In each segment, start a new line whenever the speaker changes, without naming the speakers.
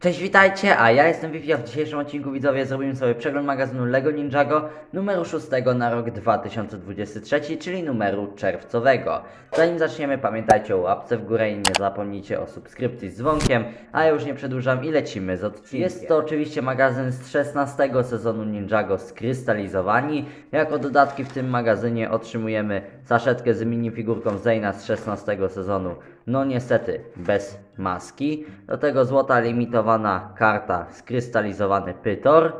Cześć, witajcie, a ja jestem Vivi, w dzisiejszym odcinku widzowie zrobimy sobie przegląd magazynu LEGO Ninjago numeru 6 na rok 2023, czyli numeru czerwcowego. Zanim zaczniemy, pamiętajcie o łapce w górę i nie zapomnijcie o subskrypcji z dzwonkiem, a ja już nie przedłużam i lecimy z odcinkiem. Jest to oczywiście magazyn z 16 sezonu Ninjago skrystalizowani. Jako dodatki w tym magazynie otrzymujemy saszetkę z minifigurką Zeyna z 16 sezonu, no niestety bez maski. Do tego złota karta skrystalizowany Pytor,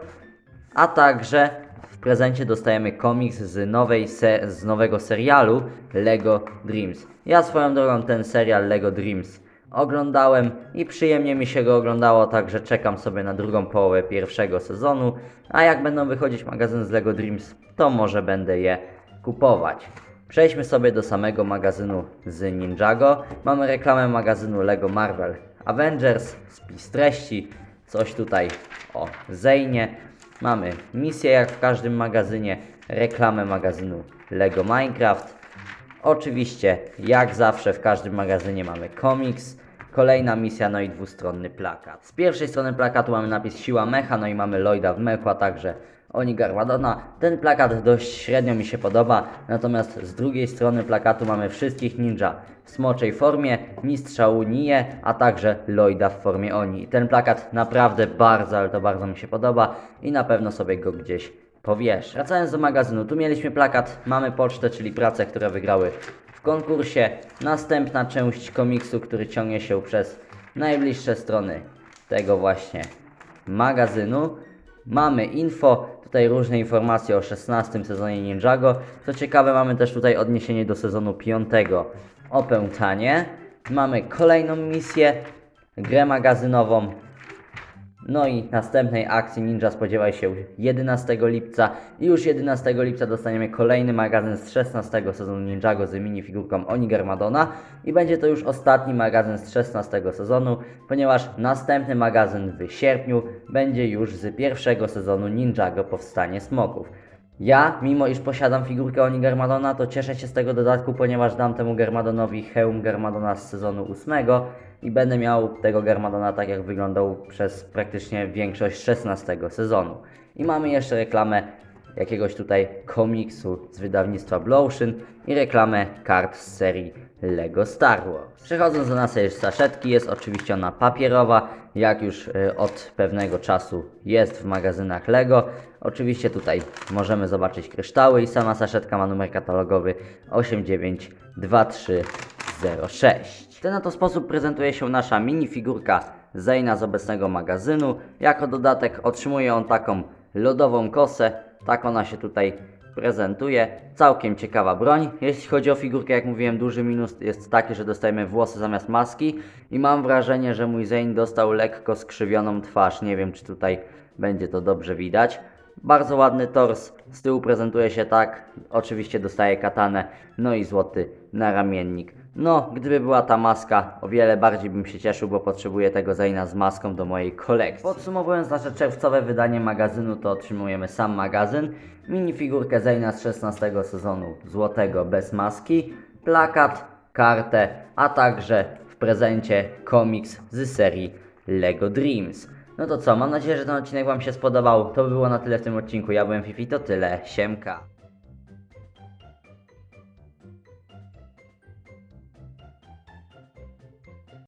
a także w prezencie dostajemy komiks z, nowej se- z nowego serialu LEGO Dreams. Ja swoją drogą ten serial LEGO Dreams oglądałem i przyjemnie mi się go oglądało, także czekam sobie na drugą połowę pierwszego sezonu, a jak będą wychodzić magazyn z LEGO Dreams, to może będę je kupować. Przejdźmy sobie do samego magazynu z Ninjago. Mamy reklamę magazynu LEGO Marvel Avengers, spis treści, coś tutaj o Zeynie. Mamy misję jak w każdym magazynie, reklamę magazynu LEGO Minecraft. Oczywiście, jak zawsze w każdym magazynie mamy komiks, kolejna misja, no i dwustronny plakat. Z pierwszej strony plakatu mamy napis Siła Mecha, no i mamy Lloyda w mechu, a także Oni Garmadona. Ten plakat dość średnio mi się podoba, natomiast z drugiej strony plakatu mamy wszystkich ninja w smoczej formie, mistrza Unię, a także Lloyda w formie Oni. Ten plakat naprawdę bardzo, ale to bardzo mi się podoba i na pewno sobie go gdzieś powieszę. Wracając do magazynu, tu mieliśmy plakat Mamy Pocztę, czyli prace, które wygrały w konkursie. Następna część komiksu, który ciągnie się przez najbliższe strony tego właśnie magazynu. Mamy info, tutaj różne informacje o 16 sezonie Ninjago. Co ciekawe, mamy też tutaj odniesienie do sezonu 5 Opętanie. Mamy kolejną misję, grę magazynową, no i następnej akcji Ninja spodziewaj się 11 lipca i już 11 lipca dostaniemy kolejny magazyn z 16 sezonu Ninjago z minifigurką Oni Garmadona i będzie to już ostatni magazyn z 16 sezonu, ponieważ następny magazyn w sierpniu będzie już z pierwszego sezonu Ninjago Powstanie Smoków. Ja, mimo iż posiadam figurkę Oni Garmadona, to cieszę się z tego dodatku, ponieważ dam temu Garmadonowi hełm Garmadona z sezonu 8 i będę miał tego Garmadona tak jak wyglądał przez praktycznie większość 16 sezonu. I mamy jeszcze reklamę jakiegoś tutaj komiksu z wydawnictwa Blowshin i reklamę kart z serii Lego Star Wars. Przechodząc do naszej saszetki, jest oczywiście ona papierowa, jak już y, od pewnego czasu jest w magazynach Lego. Oczywiście tutaj możemy zobaczyć kryształy i sama saszetka ma numer katalogowy 892306. W ten oto sposób prezentuje się nasza minifigurka Zeyna z obecnego magazynu. Jako dodatek otrzymuje on taką lodową kosę. Tak ona się tutaj prezentuje. Całkiem ciekawa broń. Jeśli chodzi o figurkę, jak mówiłem, duży minus jest taki, że dostajemy włosy zamiast maski i mam wrażenie, że mój Zane dostał lekko skrzywioną twarz. Nie wiem, czy tutaj będzie to dobrze widać. Bardzo ładny tors, z tyłu prezentuje się tak, oczywiście dostaje katanę, no i złoty naramiennik. No, gdyby była ta maska, o wiele bardziej bym się cieszył, bo potrzebuję tego Zayna z maską do mojej kolekcji. Podsumowując nasze czerwcowe wydanie magazynu, to otrzymujemy sam magazyn, minifigurkę Zayna z 16 sezonu złotego bez maski, plakat, kartę, a także w prezencie komiks z serii LEGO Dreams. No to co, mam nadzieję, że ten odcinek Wam się spodobał. To by było na tyle w tym odcinku. Ja byłem Fifi, to tyle. Siemka.